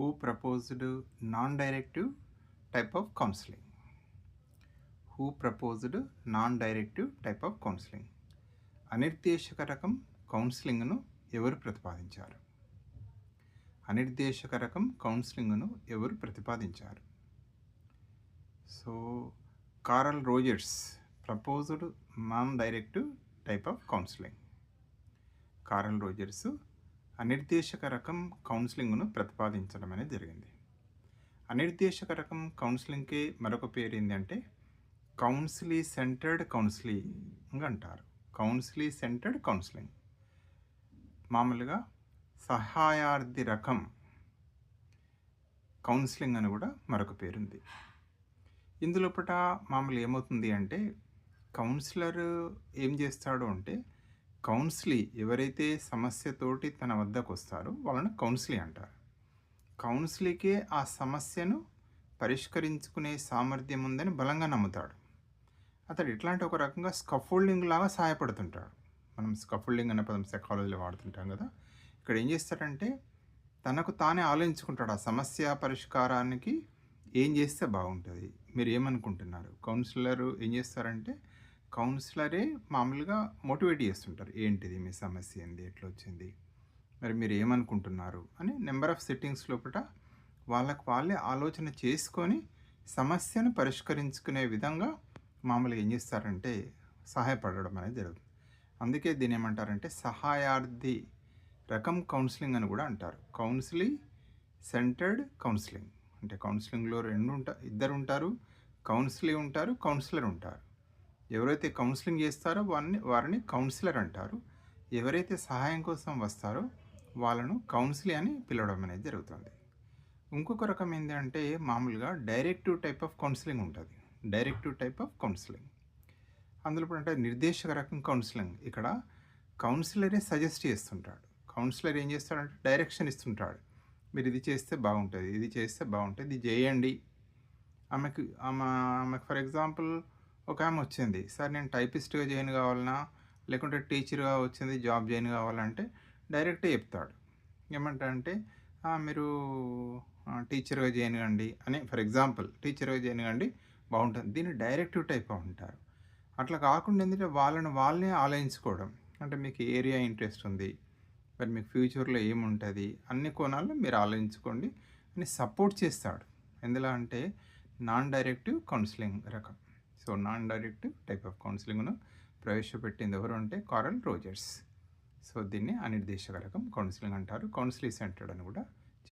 who proposed non-directive type of counseling. Who proposed non-directive type of counseling? అనిర్దేశక రకం కౌన్సిలింగ్ను ఎవరు ప్రతిపాదించారు అనిర్దేశక రకం కౌన్సిలింగ్ను ఎవరు ప్రతిపాదించారు so Carl Rogers proposed non directive type of counselling Carl Rogers అనిర్దేశక రకం కౌన్సిలింగ్ను ప్రతిపాదించడం అనేది జరిగింది. అనిర్దేశక రకం కౌన్సిలింగ్కి మరొక పేరు ఏంటంటే కౌన్సిలీ సెంటర్డ్ కౌన్సిలింగ్ అంటారు. Counselee centred counselling. మామూలుగా సహాయార్థి రకం కౌన్సిలింగ్ అని కూడా మరొక పేరుంది. ఇందులోపట మామూలు ఏమవుతుంది అంటే కౌన్సిలర్ ఏం చేస్తాడు అంటే కౌన్సిలీ ఎవరైతే సమస్యతోటి తన వద్దకు వస్తారో వాళ్ళని కౌన్సిలీ అంటారు. కౌన్సిలీకే ఆ సమస్యను పరిష్కరించుకునే సామర్థ్యం ఉందని బలంగా నమ్ముతాడు. అతడు ఇట్లాంటి ఒక రకంగా స్కఫోల్డింగ్ లాగా సహాయపడుతుంటాడు. మనం స్కఫోల్డింగ్ అనే పదం సైకాలజీలో వాడుతుంటాం కదా. ఇక్కడ ఏం చేస్తాడంటే తనకు తానే ఆలోచించుకుంటాడు ఆ సమస్య పరిష్కారానికి ఏం చేస్తే బాగుంటుంది. మీరు ఏమనుకుంటున్నారు? కౌన్సిలర్ ఏం చేస్తారంటే కౌన్సిలరే మామూలుగా మోటివేట్ చేస్తుంటారు. ఏంటిది మీ సమస్య ఏంది? ఎట్లా వచ్చింది మరి మీరు ఏమనుకుంటున్నారు అని నెంబర్ ఆఫ్ సెట్టింగ్స్ లోపల వాళ్ళకు వాళ్ళే ఆలోచన చేసుకొని సమస్యను పరిష్కరించుకునే విధంగా మామూలుగా ఏం చేస్తారంటే సహాయపడడం అనేది జరుగుతుంది. అందుకే దీని ఏమంటారంటే సహాయార్థి రకం కౌన్సిలింగ్ అని కూడా అంటారు. Counselling centred counselling. అంటే కౌన్సిలింగ్లో రెండు ఉంటా ఇద్దరు ఉంటారు కౌన్సిలింగ్ ఉంటారు కౌన్సిలర్ ఉంటారు. ఎవరైతే కౌన్సిలింగ్ చేస్తారో వారిని వారిని కౌన్సిలర్ అంటారు. ఎవరైతే సహాయం కోసం వస్తారో వాళ్ళను కౌన్సిలీ అని పిలవడం అనేది జరుగుతుంది. ఇంకొక రకం ఏంటంటే మామూలుగా డైరెక్టివ్ టైప్ ఆఫ్ కౌన్సిలింగ్ ఉంటుంది. Directive type of counselling. అందులో అంటే నిర్దేశక రకం కౌన్సిలింగ్. ఇక్కడ కౌన్సిలరే సజెస్ట్ చేస్తుంటాడు. కౌన్సిలర్ ఏం చేస్తాడంటే డైరెక్షన్ ఇస్తుంటాడు. మీరు ఇది చేస్తే బాగుంటుంది ఇది చేస్తే బాగుంటుంది ఇది చేయండి. ఆమెకు ఆమె ఆమెకు ఫర్ ఎగ్జాంపుల్ ఒక ఆమె వచ్చింది. సార్ నేను టైపిస్ట్గా జాయిన్ కావాలన్నా లేకుంటే టీచర్గా వచ్చింది జాబ్ జాయిన్ కావాలంటే డైరెక్ట్గా చెప్తాడు. ఏమంటంటే మీరు టీచర్గా జాయిన్ కండి అని ఫర్ ఎగ్జాంపుల్ టీచర్గా జాయిన్ కండి బాగుంటుంది. దీన్ని డైరెక్టివ్ టైప్ ఉంటారు అట్లా కాకుండా ఏంటంటే వాళ్ళని వాళ్ళనే ఆలోచించుకోవడం. అంటే మీకు ఏరియా ఇంట్రెస్ట్ ఉంది మరి మీకు ఫ్యూచర్లో ఏముంటుంది అన్ని కోణాల్లో మీరు ఆలోచించుకోండి అని సపోర్ట్ చేస్తాడు. ఎందులో అంటే నాన్ డైరెక్టివ్ కౌన్సిలింగ్ రకం. So non direct type of కౌన్సిలింగ్ను ప్రవేశపెట్టింది ఎవరు అంటే కారల్ రోజర్స్. సో దీన్ని అనిర్దేశకరకం కౌన్సిలింగ్ అంటారు. కౌన్సిలింగ్ సెంటర్డ్ అని కూడా